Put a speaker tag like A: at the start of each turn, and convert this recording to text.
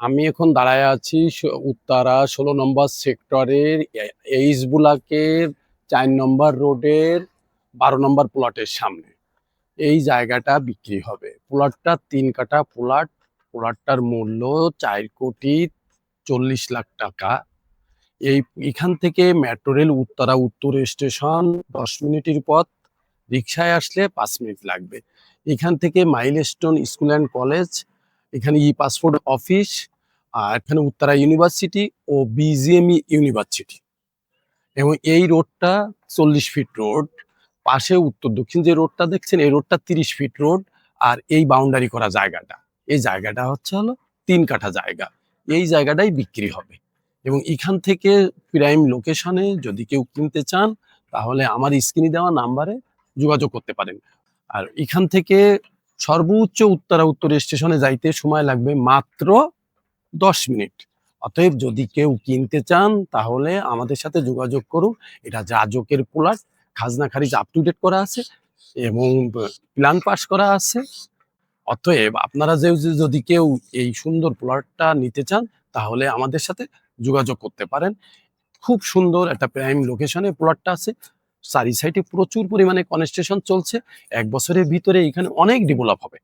A: আমি এখন দাঁড়ায় আছি উত্তরা ষোলো নম্বর সেক্টরের এইচ বুলাকের চার নম্বর রোডের, বারো নম্বর প্লটের সামনে। এই জায়গাটা বিক্রি হবে। প্লটটা তিন কাটা প্লট, প্লটটার মূল্য চার কোটি চল্লিশ লাখ টাকা। এই, এখান থেকে মেট্রো রেল উত্তরা উত্তর স্টেশন দশ মিনিটের পথ, রিক্সায় আসলে পাঁচ মিনিট লাগবে। এখান থেকে মাইলস্টোন স্কুল অ্যান্ড কলেজ এখানে ই পাসপোর্ট অফিস, আর এখানে উত্তরা ইউনিভার্সিটি ও বিজিএমই ইউনিভার্সিটি। এবং এই রোডটা চল্লিশ ফিট রোড, পাশে উত্তর দক্ষিণ যে রোডটা দেখছেন, এই রোডটা তিরিশ ফিট রোড, আর এই বাউন্ডারি করা জায়গাটা। এই জায়গাটা হচ্ছে হলো তিন কাঠা জায়গা। এই জায়গাটাই বিক্রি হবে। এবং এখান থেকে প্রাইম লোকেশনে যদি কেউ কিনতে চান, তাহলে আমার স্ক্রিনে দেওয়া নাম্বারে যোগাযোগ করতে পারেন। আর এখান থেকে সর্বোচ্চ উত্তরা উত্তর স্টেশনে যাইতে সময় লাগবে মাত্র দশ মিনিট। অতএব যদি কেউ কিনতে চান, তাহলে আমাদের সাথে যোগাযোগ করুন। এটা যাজকের প্লাট খাজনা খারিজ আপ টু ডেট করা আছে এবং প্ল্যান পাস করা আছে। অতএব আপনারা যে যদি কেউ এই সুন্দর প্লটটা নিতে চান, তাহলে আমাদের সাথে যোগাযোগ করতে পারেন। খুব সুন্দর একটা প্রাইম লোকেশনে প্লটটা আছে। চারি সাইডে প্রচুর পরিমাণে কনস্ট্রাকশন চলছে। এক বছরের ভিতরে এখানে অনেক ডেভেলপ হবে।